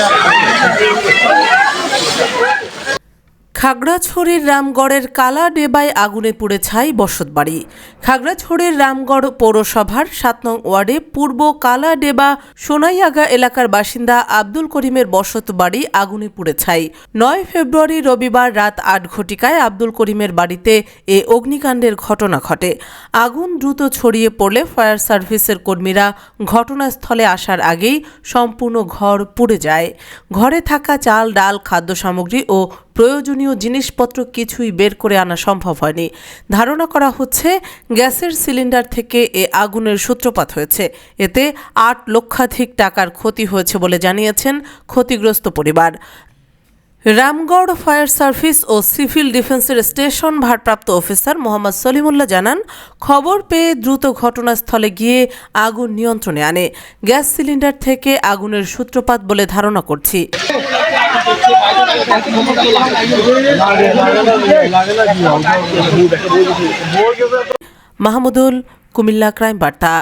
Thank you. খাগড়াছড়ির রামগড়ের কালা ডেবায় আগুনে পুড়ে ছাই বসতবাড়ি। খাগড়াছড়ির রামগড় পৌরসভার সাত নং ওয়ার্ডে পূর্ব কালা ডেবা সোনাইয়াগা এলাকার বাসিন্দা আব্দুল করিমের বসত বাড়ি আগুনে পুড়ে ছাই। নয় ফেব্রুয়ারি রবিবার রাত আট ঘটিকায় আব্দুল করিমের বাড়িতে এ অগ্নিকাণ্ডের ঘটনা ঘটে। আগুন দ্রুত ছড়িয়ে পড়লে ফায়ার সার্ভিসের কর্মীরা ঘটনাস্থলে আসার আগেই সম্পূর্ণ ঘর পুড়ে যায়। ঘরে থাকা চাল, ডাল খাদ্য সামগ্রী ও প্রয়োজনীয় জিনিসপত্র কিছুই বের করে আনা সম্ভব হয়নি। ধারণা করা হচ্ছে গ্যাসের সিলিন্ডার থেকে এ আগুনের সূত্রপাত হয়েছে। এতে আট লক্ষাধিক টাকার ক্ষতি হয়েছে বলে জানিয়েছেন ক্ষতিগ্রস্ত পরিবার। রামগড় ফায়ার সার্ভিস ও সিভিল ডিফেন্সের স্টেশন ভারপ্রাপ্ত অফিসার মোহাম্মদ সলিমুল্লাহ জানান, খবর পেয়ে দ্রুত ঘটনাস্থলে গিয়ে আগুন নিয়ন্ত্রণে আনে। গ্যাস সিলিন্ডার থেকে আগুনের সূত্রপাত বলে ধারণা করছি। মাহমুদুল কুমিল্লা ক্রাইম বার্তা।